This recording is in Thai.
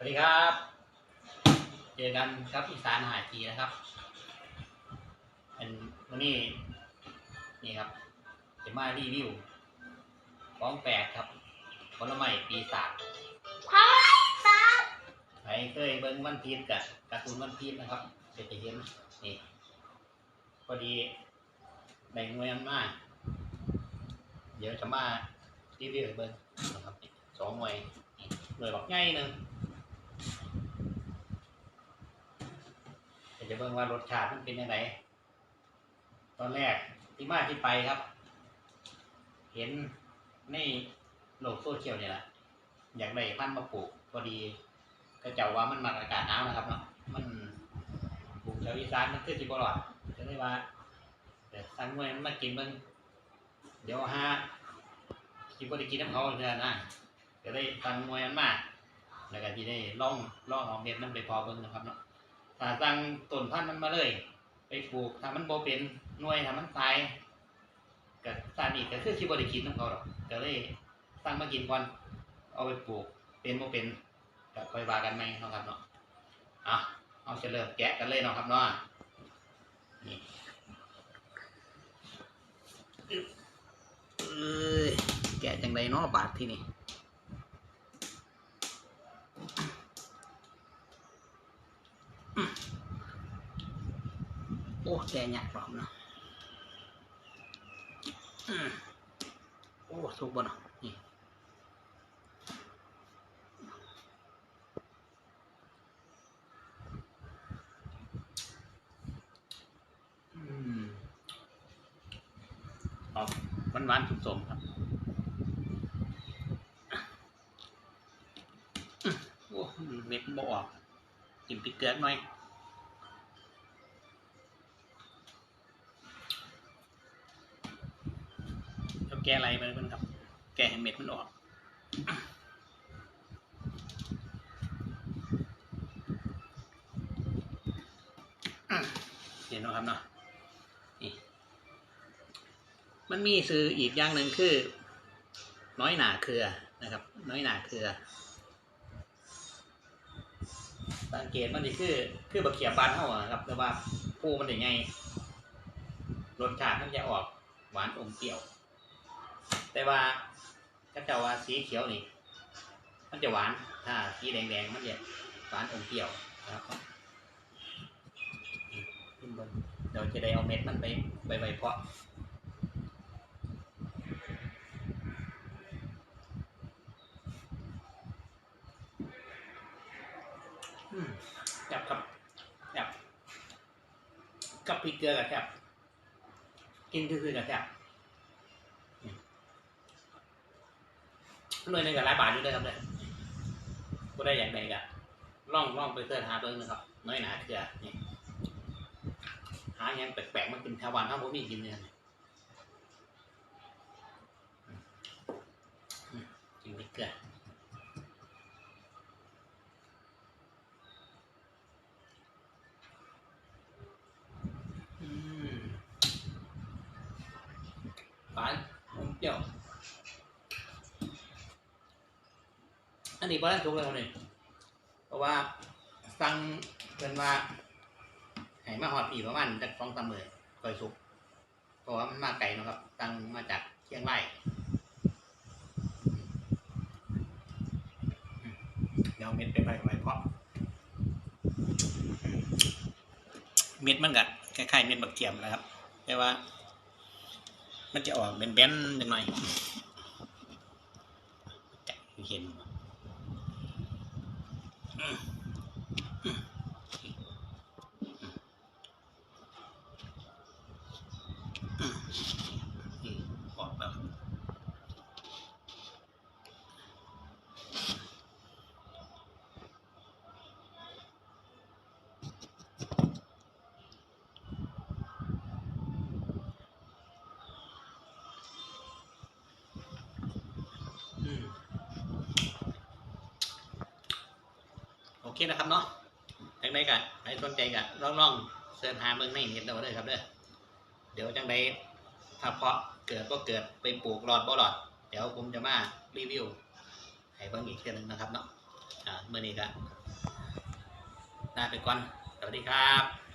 สวัสดีครับ เจอกันครับอีสานหาจีนะครับเป็นวันนี้นี่ครับจะมารีวิวของแปลกครับผลไม้ปีศาจพ่อตาใครเคยเบิ้งวันพีชกับการ์ตูนวันพีชนะครับจะจะเห็นนี่พอดีแบ่งหน่วยกันมาเดี๋ยวจะมารีวิวให้เบิ้งนะครับนี่สองหน่วยนี่หน่วยบักใหญ่หนึ่ง เดี๋ยว จะเบิ่งว่ารสชาติมันเป็นยังไงตอนแรกที่มาที่ไปครับ เห็นในโลกโซเชียลเนี่ยแหละอยากได้พันธุ์มาปลูกพอดีก็เจ้าว่ามันมักอากาศหนาวนะครับเนาะมันปลูกแถวอีสานมันคือสิบรอดก็เลยว่าเดี๋ยวสั่งมวยมันมากินเบิ่งเดี๋ยวหาสิบ่ได้กินน้ำเขาเท่านั้นนะก็เลยสั่งมวยมันมาแล้วก็ที่ได้ล่องล่องเอาเม็ดมันไปพอเบิ่งนะครับเนาะ ถ้าสั่งต้นพันธุ์มันมาเลย ไปปลูกถ้ามันโบเป็นหน่วยถ้ามันตายก็สานี่ก็คือคิดว่าได้กินของเขาหรอกก็เลยสั่งมากินก่อนเอาไปปลูกเป็นโบเป็นก็ค่อยว่ากันไหมนะครับเนาะอะเอาจะเริ่มแกะกันเลยเนาะครับเนาะนี่แกะจังไดเนาะบาทที่นี่ อ้แกหยักพร้อมเนาะโอ้สุกบ่เนาะนี่อืมออกหวานๆสมๆครับโอ้เม็ดบ่ออกจิ้มพริกเกลือหน่อย กอะไรไปมันครับ แกให้เม็ดมันออกเห็นไหมครับเนาะนี่มันมีซื้ออีกอย่างหนึ่งคือ น้อยหนาเครือนะครับ น้อยหนาเครือ สังเกตมันนี่คือ คือบักเขียบบ้านเท่าครับ แต่ว่าผู้มันได้ไงรสชาติมันจะออกหวานอมเปรี้ยว แต่ว่าถ้าเจ้าว่าสีเขียวนี่ มันจะหวาน ถ้าสีแดงๆมันจะหวานอมเปรี้ยวนะครับขึ้นบนเดี๋ยวจะได้เอาเม็ดมันไปไปไว้เพาะจับครับจับกับพริกเกลือกับจับกินคือๆกับจับ หน่วยหนึงกับหลายบาทอยู่เลยครับเนี่ยก็ได้อย่างใดกะล่องล่องไปเสิร์ชหาเบิ้งนะครับน้อยหนาเถื่อนี่หาอย่างแปลกๆมากินแถวบ้านถ้าผมมีกินเนี่ยอืมกินพริกเกลืออืมหวา นอมเปรี้ยวอันนี้บ้านทุกเลยครับนี่เพราะว่าสั่งเป็นว่าให้มาหอดอีกประมาณจากสองสามมื้อค่อยสุกเพราะว่ามันมาไกลเนาะครับสั่งมาจากเชียงรายเดี๋ยวเม็ดไปไปไว้เพาะเม็ดมันก็คล้ายๆเม็ดบักเทียมนะครับ แต่ว่า มันจะออกเป็นแบนๆนิดหน่อยจะเห็น Mm-hmm. เคนะครับเนาะจังได้กะใครสนใจกะลองลองๆเสิร์ชหาเมืองในเน็ตเอาเลยครับเด้อเดี๋ยวจังได้ถ้าเพาะเกิดก็เกิดไปปลูกหลอดบ่หลอด เดี๋ยวผมจะมารีวิวให้เบิ่งอีกเทีนึงนะครับเนาะอ่าเมื่อนี้กะลาไปก่อนสวัสดีครับ